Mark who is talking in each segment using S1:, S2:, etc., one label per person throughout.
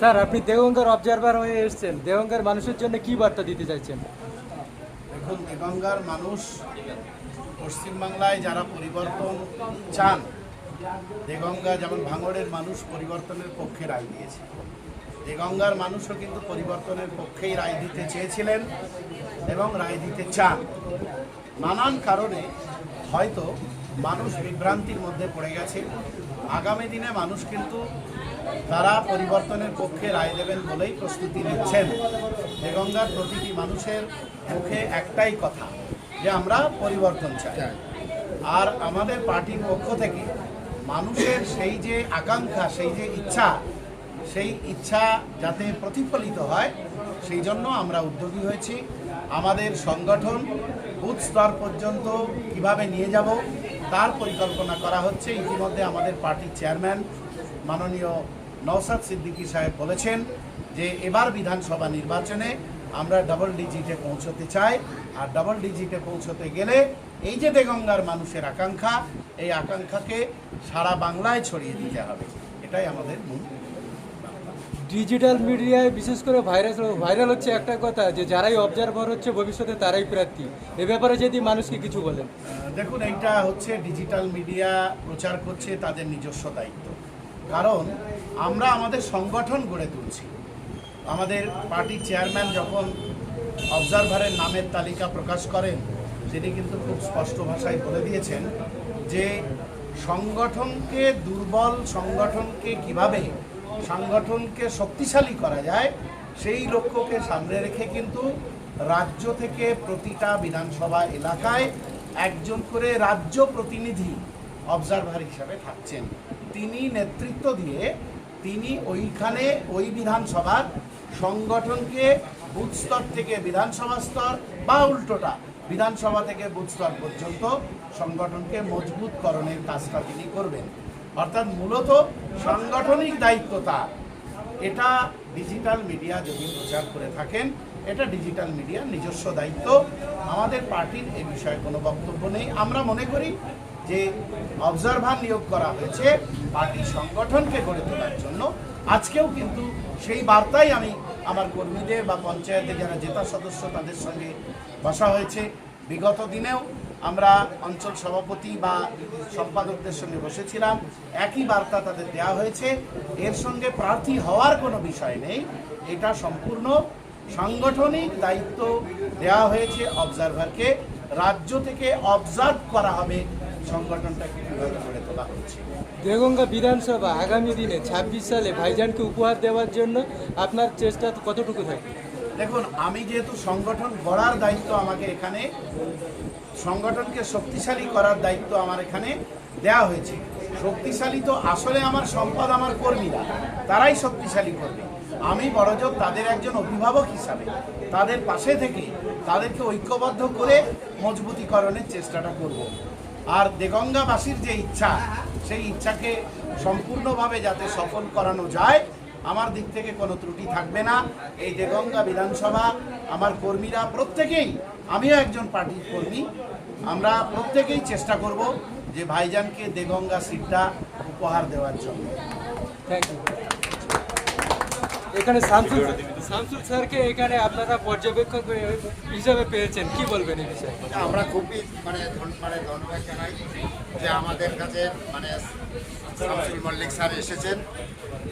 S1: Sir, আপনি দেগঙ্গার observer হয়ে এসেছেন। দেগঙ্গার মানুষের জন্য কি বার্তা দিতে চাইছেন?
S2: দেখুন দেগঙ্গার মানুষ পশ্চিমবাংলায় যারা পরিবর্তন চান দেগঙ্গা যেমন ভাঙড়ের মানুষ পরিবর্তনের পক্ষে রায় দিয়েছে। দেগঙ্গার মানুষও কিন্তু পরিবর্তনের পক্ষেই রায় দিতে চেয়েছিলেন এবং রায় দিতে চান। নানান কারণে হয়তো মানুষ বিভ্রান্তির মধ্যে পড়ে গেছে। আগামী দিনে মানুষ কিন্তু তারা পরিবর্তনের পক্ষে রায় দেবেন বলেই প্রস্তুতি নিচ্ছেন। দেগঙ্গার প্রতিটি মানুষের মুখে একটাই কথা যে আমরা পরিবর্তন চাই। আর আমাদের পার্টির পক্ষ থেকে মানুষের সেই যে আকাঙ্ক্ষা সেই যে ইচ্ছা সেই ইচ্ছা যাতে প্রতিফলিত হয় সেই জন্য আমরা উদ্যোগী হয়েছি। আমাদের সংগঠন বুথ স্তর পর্যন্ত কীভাবে নিয়ে যাব তার পরিকল্পনা করা হচ্ছে। ইতিমধ্যে আমাদের পার্টির চেয়ারম্যান মাননীয় নওসাদ সিদ্দিকী সাহেব বলেছেন যে এবার বিধানসভা নির্বাচনে আমরা ডাবল ডিজিটে পৌঁছতে চাই। আর ডাবল ডিজিটে পৌঁছতে গেলে এই যে দেগঙ্গার মানুষের আকাঙ্ক্ষা, এই আকাঙ্ক্ষাকে সারা বাংলায় ছড়িয়ে দিতে হবে। এটাই আমাদের মূল
S1: ডিজিটাল মিডিয়ায় বিশেষ করে ভাইরাস, ভাইরাল হচ্ছে একটা কথা যে যারাই অবজারভার হচ্ছে ভবিষ্যতে তারাই প্রার্থী। এ ব্যাপারে যদি মানুষকে কিছু বলেন।
S2: দেখুন, এইটা হচ্ছে ডিজিটাল মিডিয়া প্রচার করছে তাদের নিজস্ব দায়িত্ব। কারণ আমরা আমাদের সংগঠন গড়ে তুলছি। আমাদের পার্টির চেয়ারম্যান যখন অবজারভারের নামের তালিকা প্রকাশ করেন, তিনি কিন্তু খুব স্পষ্ট ভাষায় বলে দিয়েছেন যে সংগঠনকে দুর্বল সংগঠনকে কীভাবে সংগঠনকে শক্তিশালী করা যায়, সেই লক্ষ্যকে সামনে রেখে কিন্তু রাজ্য থেকে প্রতিটা বিধানসভা এলাকায় একজন করে রাজ্য প্রতিনিধি অবজারভার হিসাবে থাকছেন। তিনি নেতৃত্ব দিয়ে তিনি ওইখানে ওই বিধানসভার সংগঠনকে বুথ স্তর থেকে বিধানসভা স্তর বা উল্টোটা বিধানসভা থেকে বুথ স্তর পর্যন্ত সংগঠনকে মজবুতকরণের কাজটা তিনি করবেন। অর্থাৎ মূলত সাংগঠনিক দায়িত্ব তার। এটা ডিজিটাল মিডিয়া যদি প্রচার করে থাকেন, এটা ডিজিটাল মিডিয়ার নিজস্ব দায়িত্ব। আমাদের পার্টির এ বিষয়ে কোনো বক্তব্য নেই। আমরা মনে করি যে অবজারভার নিয়োগ করা হয়েছে পার্টি সংগঠনকে গড়ে তোলার জন্য। আজকেও কিন্তু সেই বার্তাই আমি আমার কর্মীদের বা পঞ্চায়েতে যারা জেতা সদস্য তাদের সঙ্গে বসা হয়েছে। বিগত দিনেও আমরা অঞ্চল সভাপতি বা সম্পাদকদের সঙ্গে বসেছিলাম। একই বার্তা তাদের দেওয়া হয়েছে। এর সঙ্গে প্রার্থী হওয়ার কোনো বিষয় নেই। এটা সম্পূর্ণ সাংগঠনিক দায়িত্ব দেওয়া হয়েছে অবজারভারকে। রাজ্য থেকে অবজার্ভ করা হবে। সংগঠনটাকে কীভাবে গড়ে তোলা হচ্ছে।
S1: দেগঙ্গা বিধানসভা আগামী দিনে ছাব্বিশ সালে ভাইজানকে উপহার দেওয়ার জন্য আপনার চেষ্টা কতটুকু থাকে
S2: দেখুন আমি যেহেতু সংগঠন গড়ার দায়িত্ব আমাকে এখানে সংগঠনকে শক্তিশালী করার দায়িত্ব আমার এখানে দেওয়া হয়েছে। শক্তিশালী তো আসলে আমার সম্পদ, আমার কর্মীরা। তারাই শক্তিশালী করবে। আমি বড়জোর তাদের একজন অভিভাবক হিসাবে তাদের পাশে থেকে তাদেরকে ঐক্যবদ্ধ করে মজবুতিকরণের চেষ্টাটা করব। আর দেগঙ্গাবাসীর যে ইচ্ছা, সেই ইচ্ছাকে সম্পূর্ণভাবে যাতে সফল করানো যায় আমার দিক থেকে কোনো ত্রুটি থাকবে না। এই দেগঙ্গা বিধানসভা, আমার কর্মীরা প্রত্যেকেই, আমিও একজন পার্টির কর্মী, আমরা প্রত্যেকেই চেষ্টা করব যে ভাইজানকে দেগঙ্গা সিটটা উপহার দেওয়ার জন্য।
S1: থ্যাংক ইউ এখানে শামসুল শামসুল স্যারকে এখানে আপনারা পর্যবেক্ষক হিসাবে পেয়েছেন, কি বলবেন এই বিষয়ে?
S3: আমরা খুবই মানে মানে ধন্যবাদ জানাই যে আমাদের কাছে মানে শামসুল মল্লিক স্যার এসেছেন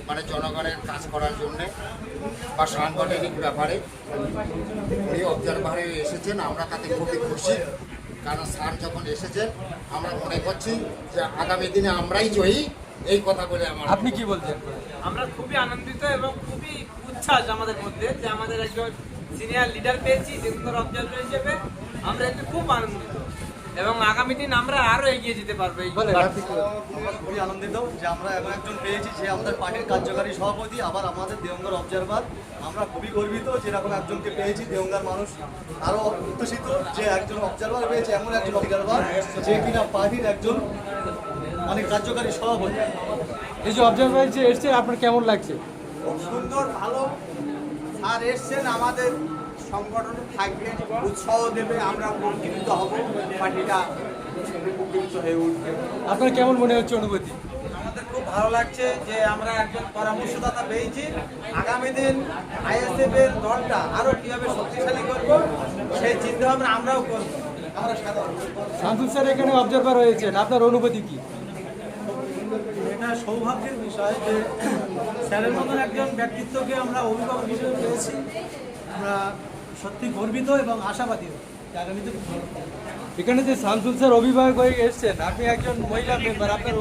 S3: মানে জনগণের কাজ করার জন্যে, বা সাংগঠনিক ব্যাপারে। উনি অবজারভারে এসেছেন, আমরা তাতে খুবই খুশি, কারণ স্যার যখন এসেছেন, আমরা মনে করছি যে আগামী দিনে আমরাই জয়ী এই কথা বলে আমার
S1: আপনি কি বলছেন?
S4: আমরা খুবই আনন্দিত এবং খুবই উচ্ছ্বাস আমাদের মধ্যে যে আমাদের একজন সিনিয়র লিডার পেয়েছি দেবেন্দ্র অবজার্ভার হিসেবে। আমরা এতে খুব আনন্দিত। এবং আগামী দিন আমরা আরও এগিয়ে যেতে পারব?
S5: আমরা খুবই আনন্দিত যে আমরা এমন একজন পেয়েছি যে আমাদের পার্টির কার্যকারী সভাপতি আবার আমাদের দেওঙ্গার অবজারভার আমরা খুবই গর্বিত যে এরকম একজনকে পেয়েছি দেওঙ্গার মানুষ। আরও উত্তোষিত যে একজন অবজারভার পেয়েছে এমন একজন অবজারভার যে কিনা পার্টির একজন মানে কার্যকারী সভাপতি
S1: এই যে অবজারভার যে এসছে আপনার কেমন লাগছে?
S6: খুব সুন্দর ভালো। স্যার এসছেন আমাদের সংগঠনে থাকবে উৎসাহ দেবে আমরা উপকৃত হব। পার্টিটা হয়ে উঠবে।
S1: আপনার কেমন মনে হচ্ছে অনুভূতি?
S6: আমাদের খুব ভালো লাগছে যে আমরা একজন পরামর্শদাতা পেয়েছি। আগামী দিন আইএসএফ এর দলটা আরও কীভাবে শক্তিশালী করব সেই চিন্তা ভাবনা আমরাও করব। আমরা সাধারণ
S7: শামসুল স্যার এখানে অবজারভার হয়েছেন আপনার অনুভূতি কি?
S1: এটা সৌভাগ্যের বিষয় যে স্যারের মতন একজন ব্যক্তিত্বকে আমরা অভিভাবক হিসেবে পেয়েছি। আমরা সত্যি গর্বিত এবং আশাবাদী। আগামীতে।
S7: এখানে যে শামসুল স্যার অভিভাবক হয়ে এসছেন, আপনি একজন মহিলা মেম্বার আপনার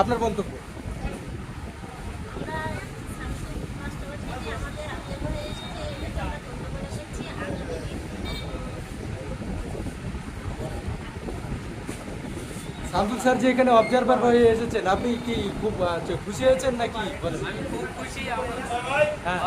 S7: আপনার মন্তব্য? শামসুল স্যার যে এখানে অবজারভার হয়ে এসেছেন আপনি কি খুব খুশি হয়েছেন নাকি? হ্যাঁ